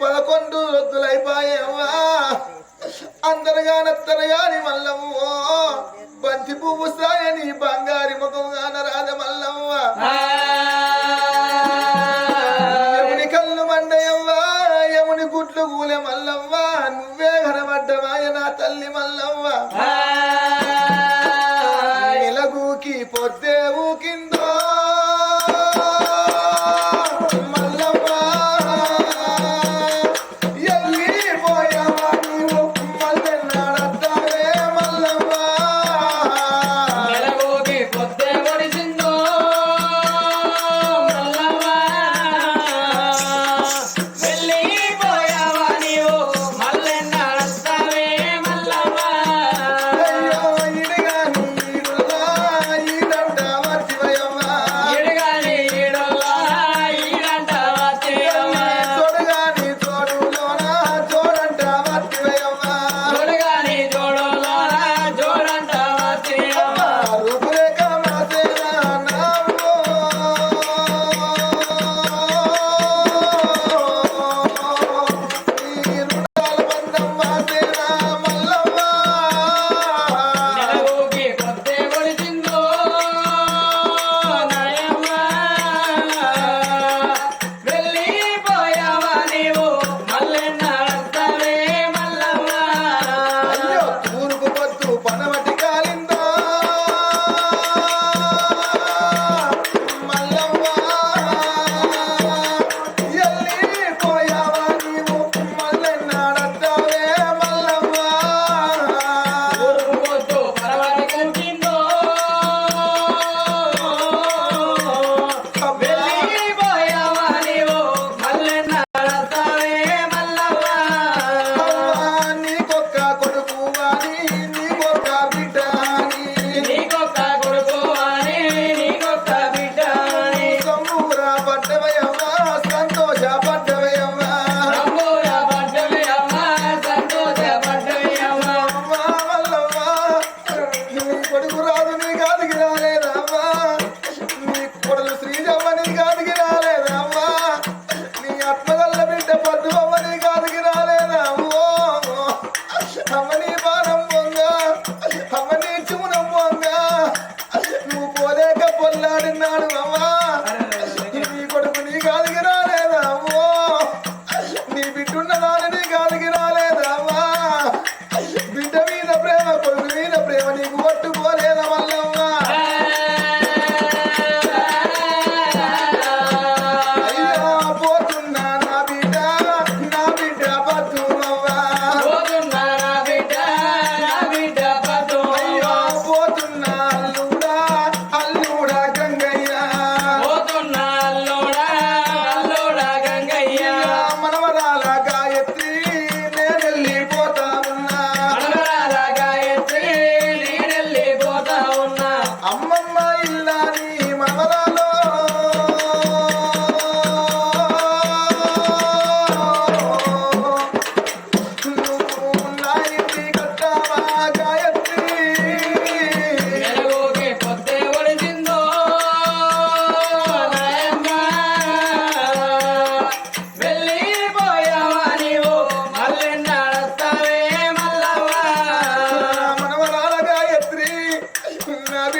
పదకొండు రొద్దులైపోయావా? అందరుగా నత్తనగాని మల్లము బంతి పువ్వు సాయని బంగారి ముఖంగాన రాజ మల్లమ్మ యముని కళ్ళు మండయవ్వా యముని గుట్లు కూలే మల్లవ్వా నువ్వే కనబడ్డవాయ నా తల్లి మల్లవ్వ.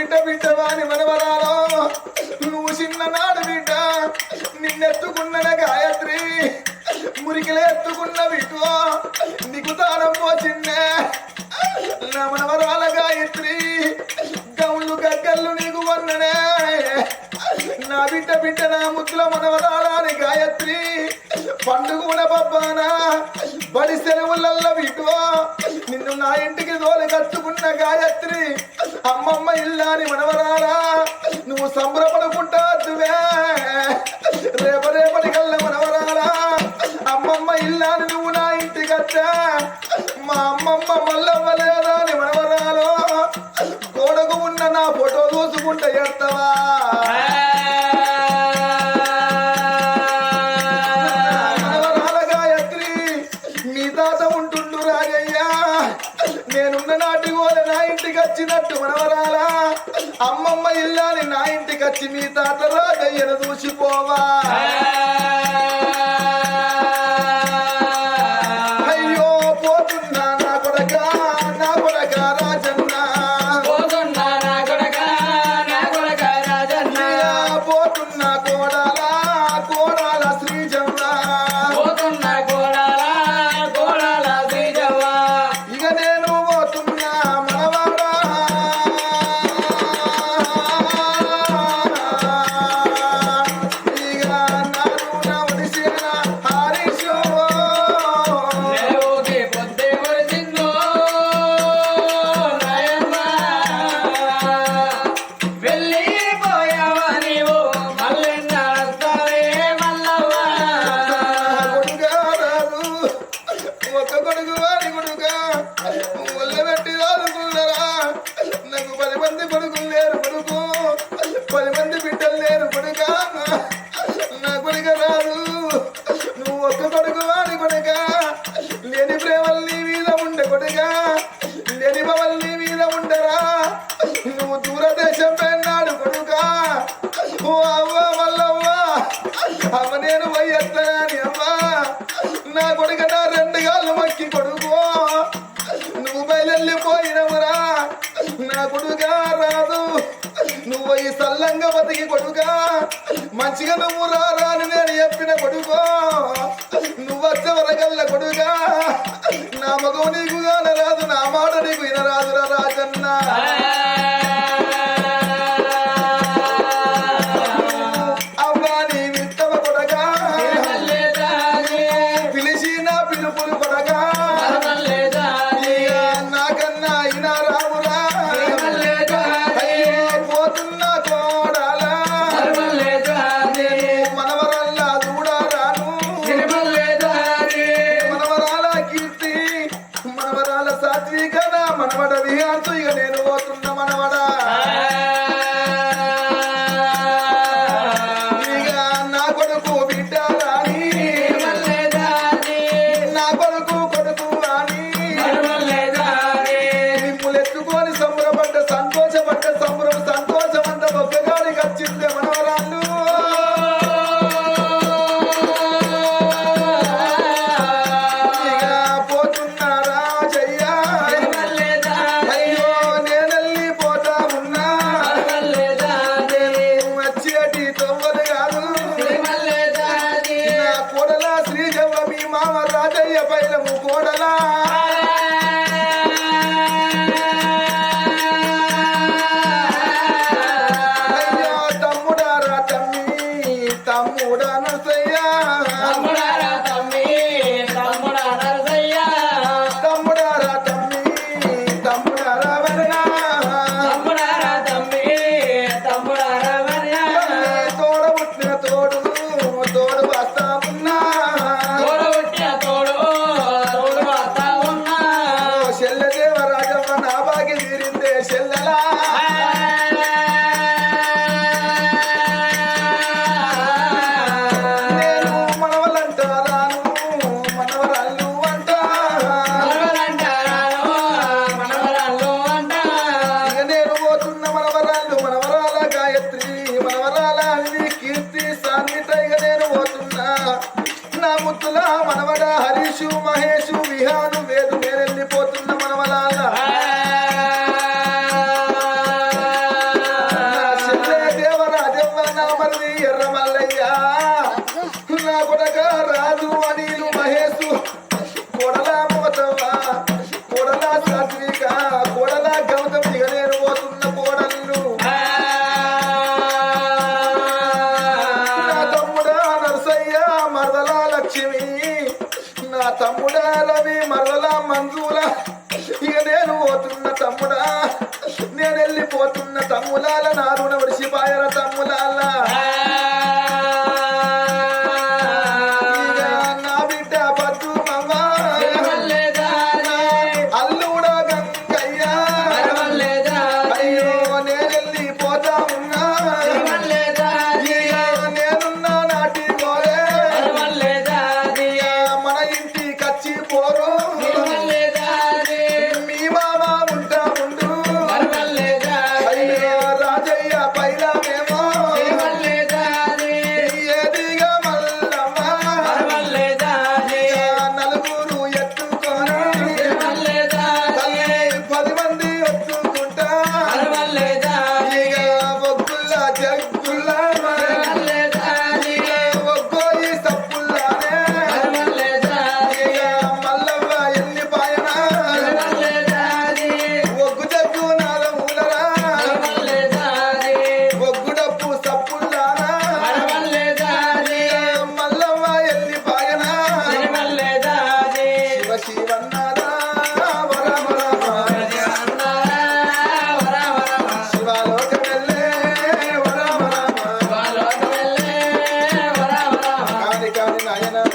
బిడ్డ బిడ్డవాని మనవరాలో నువ్వు చిన్ననాడు బిడ్డ నిన్నెత్తుకున్న గాయత్రి మురికిలే ఎత్తుకున్న బిడ్డ నీకు తానం పోచిందే నా మనవరాల గాయత్రి గౌళ్ళు గగ్గల్లు నీకు వన్ననే. నా బిడ్డ బిడ్డ నా ముద్దుల మనవరాలని గాయత్రి పండుగ బబ్బానా బడి సెలవులల్ల విటువా. నిన్ను నా ఇంటికి దోలి కట్టుకున్న గాయత్రి. అమ్మమ్మ ఇల్లాని మనవరారా నువ్వు సంబరపడుకుంటావే రేప రేపటి కల్లా మనవరారా అమ్మమ్మ ఇల్లాని నువ్వు నా ఇంటికి వచ్చా మా అమ్మమ్మ మల్లమ్మ లేదా అని మనవరాలో. గోడకు ఉన్న నా ఫోటో చూసుకుంటే ఎడతావా? అమ్మమ్మ ఇల్లాలి నా ఇంటికి వచ్చి మీ తాత రాజయ్యను చూసిపోవా. కొడుగా రాదు. నువ్వు ఈ సల్లంగా బతికి కొడుగా మంచిగా నువ్వు రారా నేను చెప్పిన కొడుగా నువ్వు వచ్చేవరగల్ల కొడుగా నా మగవు నీకు రాదు నా మాట నీకు వినరాదురా రాజన్నా. గారితో ఇక నేను పోతున్నా మనవడా అన్నిటైగా నేను పోతున్నా. నా ముత్తుల మనవడ హరీషు మహేషు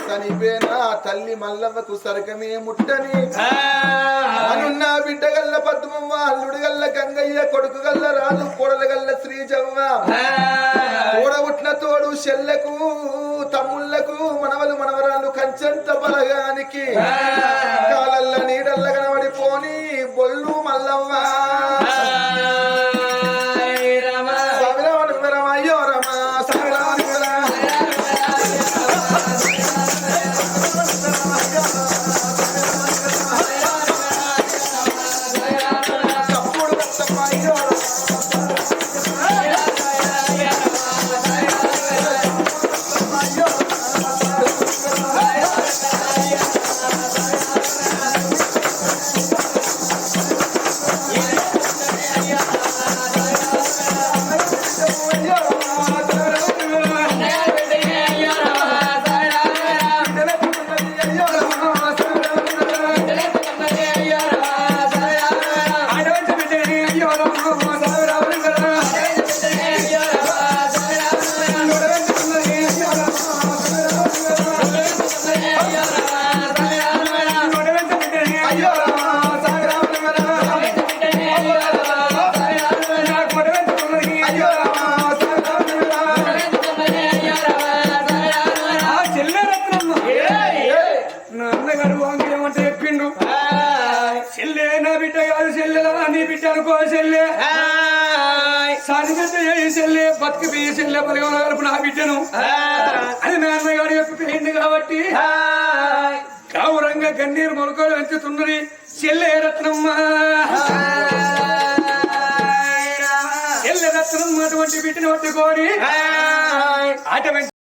చనిపోయినా తల్లి మల్లవ్వకు సరగమే ముట్టని. అనున్న బిడ్డ గల్ల పద్మమ్మ అల్లుడు గల్ల గంగయ్య కొడుకు గల్ల రాజు కోడల గల్ల శ్రీజమ్మ కూడబుట్టిన తోడు చెల్లకు తమ్ముళ్ళకు మనవలు మనవరాళ్ళు కంచెంత బలగానికి. కాలల్ల నీడల్ల కనబడిపోని బొల్లు మల్లవ్వ. చెల్లె నా బిడ్డ కాదు చెల్లెలా నీ బిడ్డ అనుకో చెల్లె. సాని బిడ్డ ఏ చెల్లె బతుకు బియ్య చెల్లె కలుపు నా బిడ్డను. అని నాన్నగారు చెప్పిపోయింది కాబట్టి గౌరంగా గన్నీరు మొలకలు పెంచుతున్నది చెల్లె రత్నమ్మ. చెల్లె రత్నమ్మ అటువంటి బిడ్డను పట్టుకొని ఆట